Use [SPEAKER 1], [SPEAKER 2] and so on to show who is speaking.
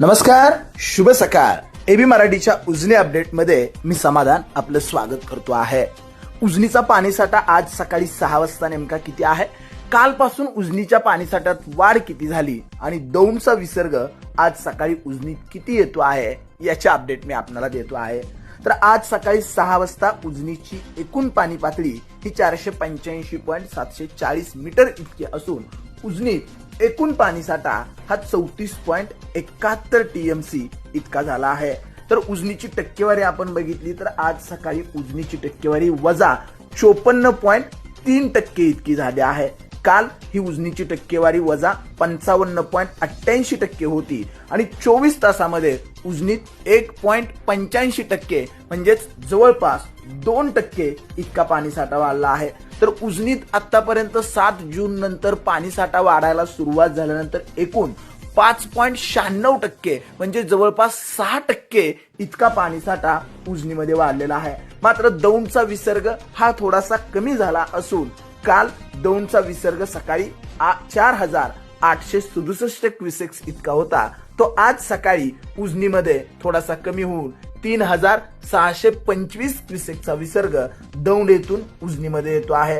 [SPEAKER 1] नमस्कार शुभ सकाळ. एबी मराठीच्या उजनी अपडेटमध्ये मी समाधान आपलं स्वागत करतो आहे. उजनीचा पाणीसाठा आज सकाळी सहा वाजता नेमका किती आहे? कालपासून उजनीच्या पाणीसाठ्यात वाढ किती झाली? आणि दौंडचा विसर्ग आज सकाळी उजनीत किती येतो आहे? याचे अपडेट मी आपल्याला देतो आहे. तर आज सकाळी सहा वाजता उजनीची एकूण पाणी पातळी ही चारशे पंच्याऐंशी पॉईंट सातशे चाळीस मीटर इतकी असून उजनीत एकूण पाणीसाठा हा चौतीस पॉईंट एकाहत्तर टीएमसी इतका झाला आहे. तर उजनीची टक्केवारी आपण बघितली तर आज सकाळी उजनीची टक्केवारी वजा चोपन्न पॉईंट तीन टक्के इतकी झाली आहे. काल ही उजनीची टक्केवारी वजा पंचावन्न पॉईंट अठ्ठ्याऐंशी टक्के होती. आणि चोवीस तासामध्ये उजनीत एक पॉईंट पंच्याऐंशी टक्के म्हणजेच जवळपास दोन टक्के इतका पाणीसाठा वाढला आहे. तर उजनीत आतापर्यंत सात जून नंतर पाणीसाठा वाढायला सुरुवात झाल्यानंतर एकूण पाच पॉईंट शहाण्णव टक्के म्हणजे जवळपास सहा टक्के इतका पाणीसाठा उजनीमध्ये वाढलेला आहे. मात्र दौंडचा विसर्ग हा थोडासा कमी झाला असून काल दौंडचा विसर्ग सकाळी चार हजार आठशे सदुसष्ट क्विसेक्स इतका होता. तो आज सकाळी उजनीमध्ये थोडासा कमी होऊन तीन हजार सहाशे पंचवीस क्विसेकचा विसर्ग दौंड येथून उजनीमध्ये येतो आहे.